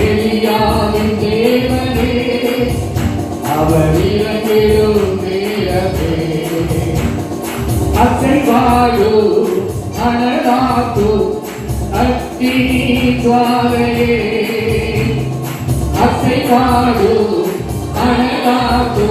எலியாவின் தேவனே. அவர் இறங்கிடும் நேரமே. அசைவாயோ அனதாத்தோ அத்தி துவாரையே அசைவாயோ அனதாத்தோ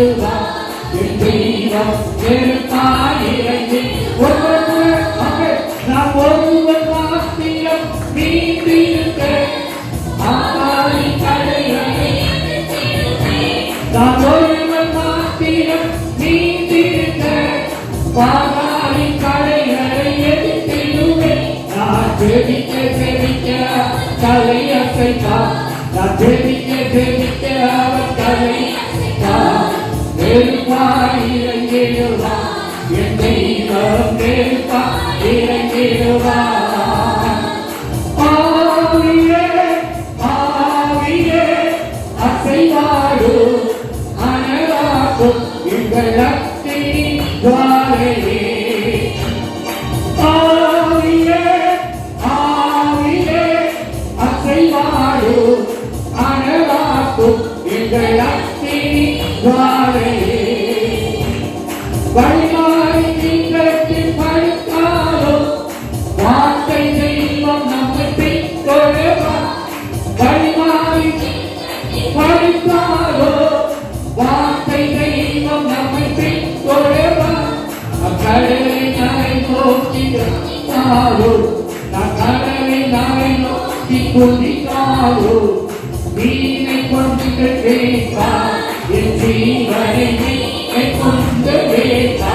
தேவா என் தேவா எழுத்தாய் இறங்கி ஒருவர் மகள் நாம் ஒருவர் மாத்திரம் மீண்டிருக்க ஆகாரி கடையை நாம் ஒருவர் மாத்திரம் மீண்டிருக்க பாகாரி கடைகளை எதிர்த்திடுவே நான் ஜெபிக்க ஜெபிக்க தலையசைப்பா நான் ஜெபி கொண்டிக்காரோ நீனை கொண்டு கேட்பா என் ஜீவனை கொண்டு கேட்பா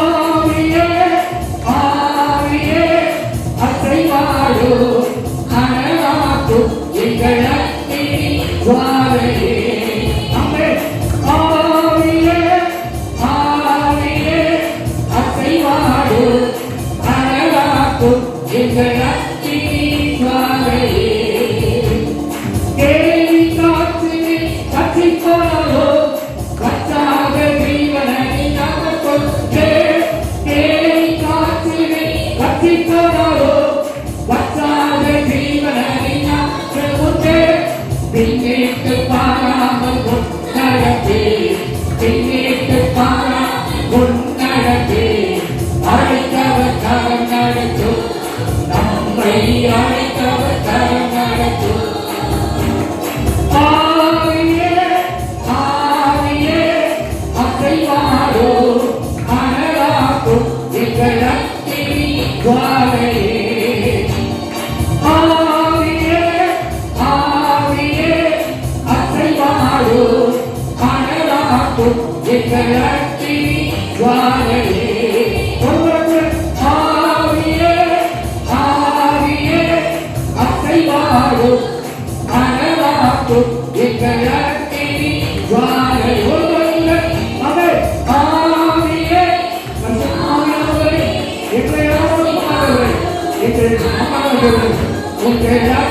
Yeah.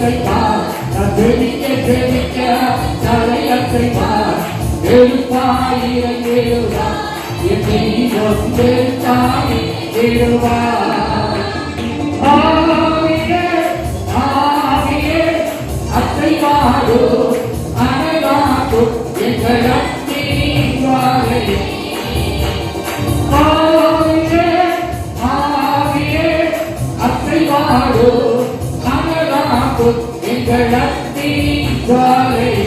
அசைப்பா நான் ஜெபிக்க ஜெபிக்க தலை அசைப்பா எழுப்பாய் இறங்கேடுவா என் தெய்வம் எழுத்தாய் எழுவா ஆவியே ஆவியே அசைப்பாரோ அனைவாக்கும் எங்கள் களத்தி சாலை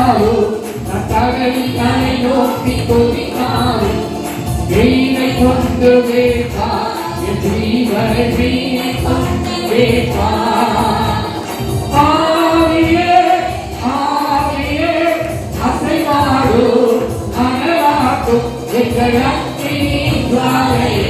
கண்டாரோ தகடி தலை நோக்கி தொதினாரோ வெயிலை கொண்டு வேகா என் ஜீவனை வீணை கொண்டு வேகா எங்கள் அக்னி ஜுவாலையே.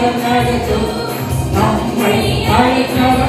It's no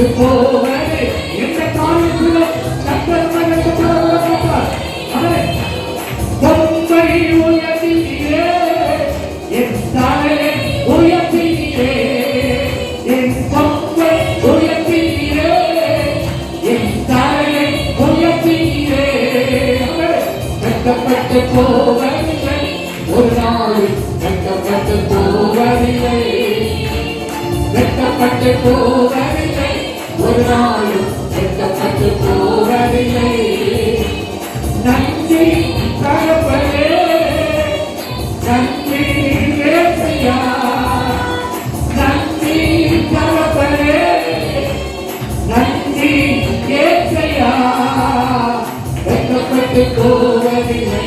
Oh, வெட்கப்பட்டு போவதில்லை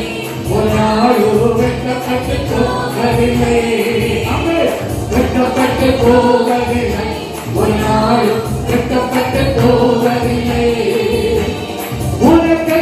ஒரு நாளோ வெட்கப்பட்டு போவதில்லை வெட்கப்பட்டு போவதில்லை ஒரு நாளோ வெட்கப்பட்டு போவதில்லை உனக்கு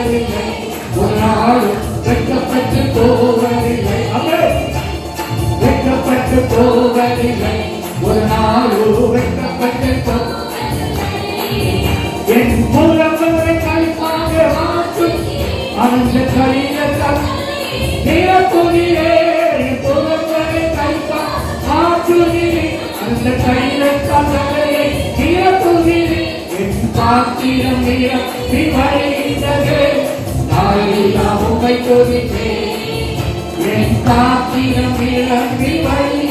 அந்த கையில் நிரப்புகிறே என் புலவரை கைப்பா மாற்றுகிறே அந்த கையில் கதலையை நிரப்புகிறே என் பாத்திரம் நிரப்பி வருகின்றது நாளிலா உமை துதித்தேன் என் பாத்திரம் நிரப்பி வருகின்றது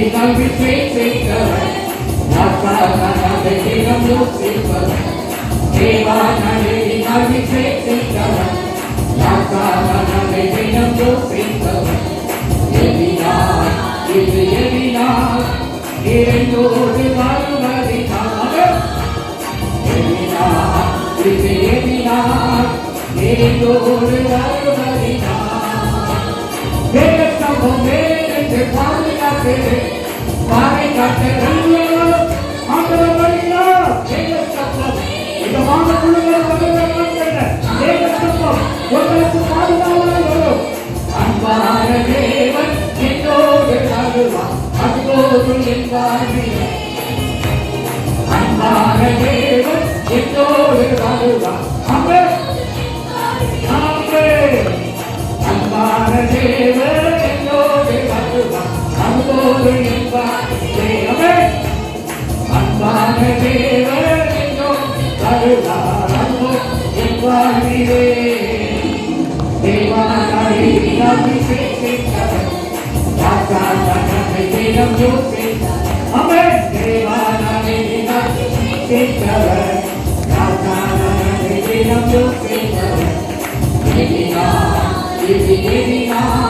தேவானி நம்பி பேசுகிறவன் தினம் யோசிப்பவன் தேவானி நம்பி பேசுகிறவன் தினம் யோசிப்பவன் எதினால் இது எதினால் இறைந்தோடு வாழ்வதினால் எதினால் இது எதினால் இறைந்தோடு வாழ்வதினால் வேகத்தம்பம் வேகத்தை பாதுகாத்து பாறை காட்ட ஆண்டவர் வருகிறார் வேகத்தம்பம் இந்த மாதக்குழுவில் வருகிறார் வேகத்தம்பம் உங்களுக்கு பாதுகாவலாக அன்பான தேவன் என்னோடு வருவார் அதுபோது என் அன்பான தேவன் என்னோடு வருவார் அமே அமே அன்பான தேவன் அதுபோது என் வாழ்வே அன்பான தேவன் என்னோடு வருவார் அதுபோது என் வாழ்விலே தேவானாரி அபிஷேகித்தவர் ராஜாவை தினம் யோசித்தவர் அமர் தேவானாரி அபிஷேகித்தவர் ராஜாவை தினம் யோசித்தவர் எதினார் இது எதினார் இறைந்தோடு வாழ்வதினார் எதினார் இது எதினார் இறைந்தோடு வாழ்வதினார் வேகத்தப்பம் வேறு பாதுகாத்து ஒருவர் கூட பாவை காட்ட போல புறவைகளே வேகத்தப்பம் வேறு பாவை பாவை காட்ட பாதையில் புறவைகளே அன்பான தேவன்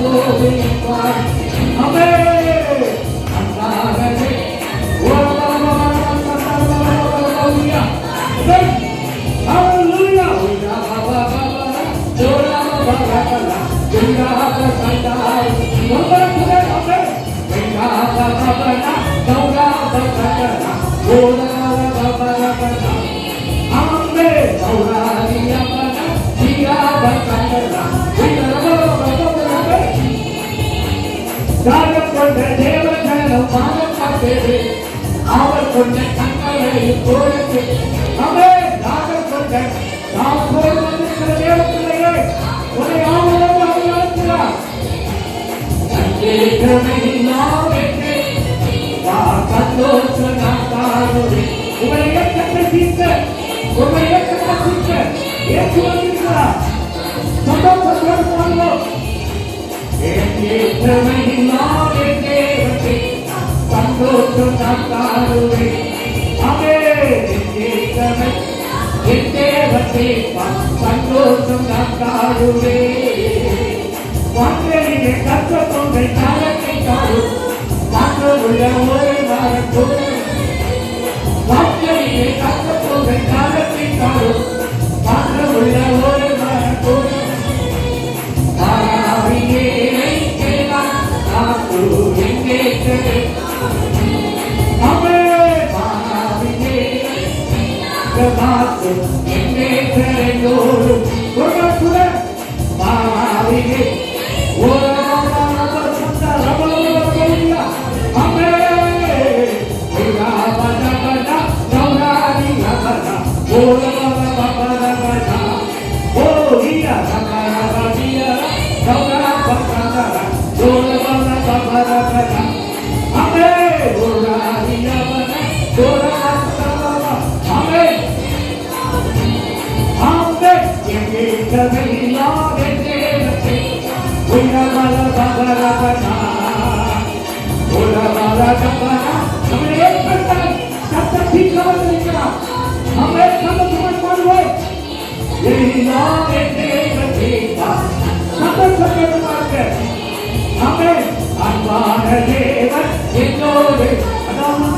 அருளோடு நிற்பார் அமே அன்பான கொண்ட கண்களை போலத்து அவே நாங்கள் கொண்ட நாம் போல் வந்திருக்கிற தேவத்திலேயே உன்னை ஆவலோடு அவர் நடத்துகிறார் உங்களை இயக்கத்தை தீர்க்க உங்களை இயக்கத்தை தீர்க்க ஏற்று வந்திருக்கிறார். சந்தோஷத்தோடு பாடுவோம் சந்தோஷம் தோற்றுவே அவே என் தேவத்தை சந்தோஷம் காத்தாடுவே வாக்களிலே கற்ற தொண்டை காலத்தை தாடும் வாக்க உள்ள ஒரே வாரத்தோடு வாக்களிலே கற்ற தொண்டை காலத்தை தாடும் வாக்க உள்ள ஒரே வாரத்தோடு ஆவியே கேளா ஆக்கு எங்கே கேளா Oh அன்பான தேவன் என்னோடு அதாவது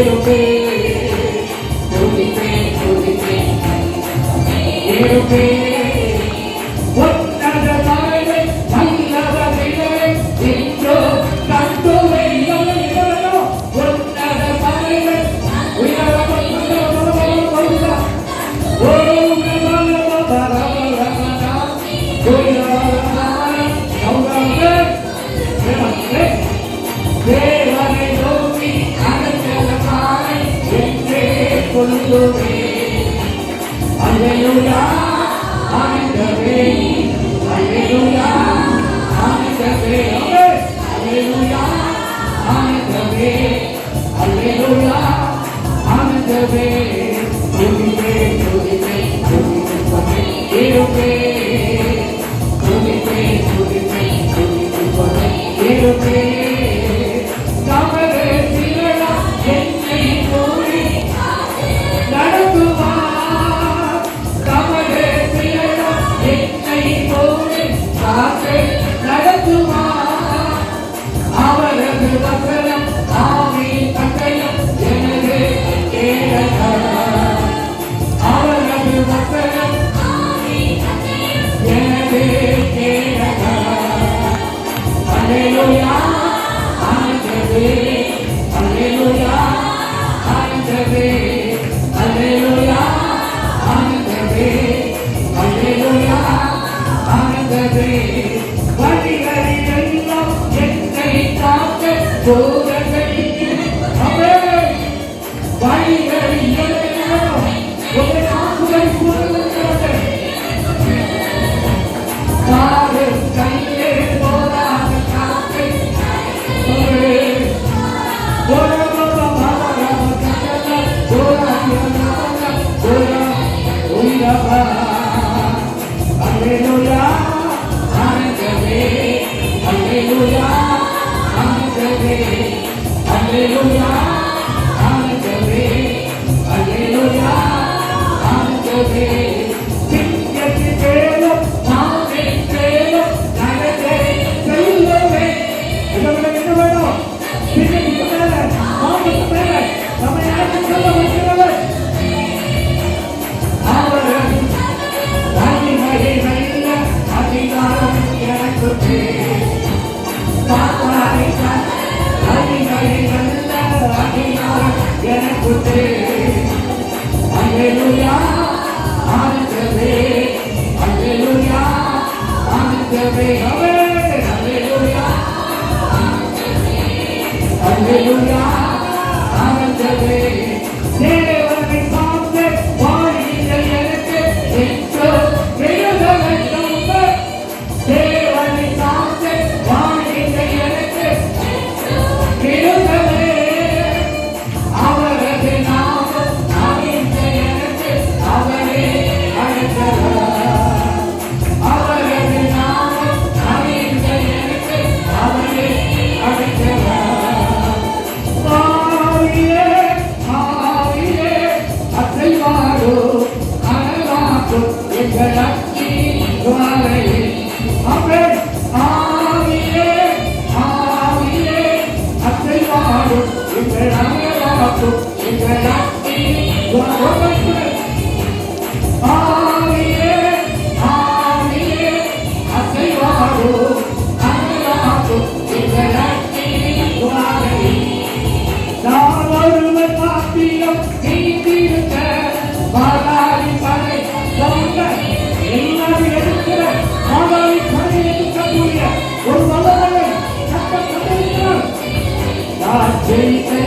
রূপে রূপে রূপে রূপে Aleluia. துவாரையே அவே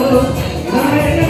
அன்போடு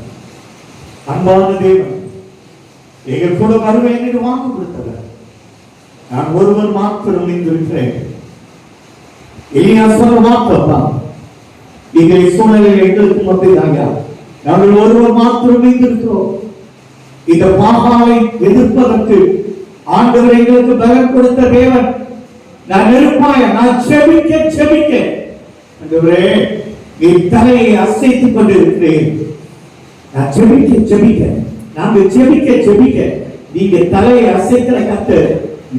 அன்பான தேவன் எங்கள் கூட வருவேன் என்னிடம் வாக்கு கொடுத்தவர். நான் ஒருவர் மாத்திரம் நின்றிருக்கிறேன். எளியா சொல்ல மாத்திரம் எங்களை சூழ்நிலை எங்களுக்கு மத்தியாக நாங்கள் ஒருவர் மாத்திரம் நின்றிருக்கிறோம். இந்த பாகாவை எதிர்ப்பதற்கு ஆண்டவர் எங்களுக்கு பலம் கொடுத்த தேவன். நான் இருப்பாய நான் செபிக்க செபிக்க. ஆண்டவரே நீ தலையை அசைத்துக் கொண்டிருக்கிறேன் நான் செபிக்க செபிக்க நாங்க செபிக்க செபிக்க நீங்க தலையை அசைக்கிற கத்து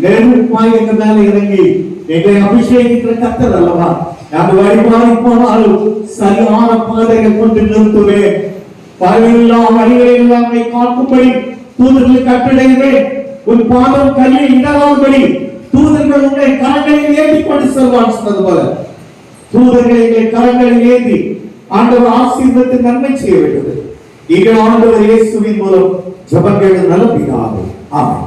நெருப்பாய் எங்க மேல இறங்கி எங்களை அபிஷேகிக்கிற கத்தர் அல்லவா? நாங்கள் வழிபாடு போனாலும் சரியான பாதைகள் கொண்டு நிறுத்துவேன் பலவில்லா வழிகளை நம்மை காக்கும்படி தூதர்கள் கட்டளையிடுவேன் உன் பாதம் கல்லில் இடராதபடி தூதர்கள் உங்களை கரங்களில் ஏந்தி கொண்டு செல்வான் சொன்னது போல தூதர்கள் எங்களை கரங்களில் ஏந்தி ஆண்டவர் ஆசீர்வத்து நன்மை செய்ய வேண்டும். நீங்கள் ஆண்டவர் இயேசுவின் மூலம் ஜபங்கள் நல்ல பிதாவே ஆமென்